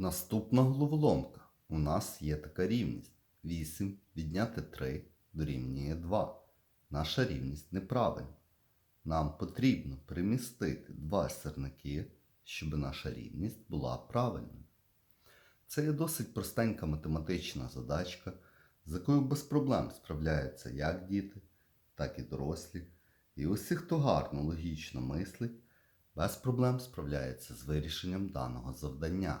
Наступна головоломка. У нас є така рівність. 8 відняти 3 дорівнює 2. Наша рівність неправильна. Нам потрібно примістити два сірники, щоб наша рівність була правильною. Це є досить простенька математична задачка, з якою без проблем справляються як діти, так і дорослі. І усі, хто гарно логічно мислить, без проблем справляється з вирішенням даного завдання.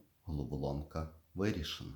головоломка вирішена.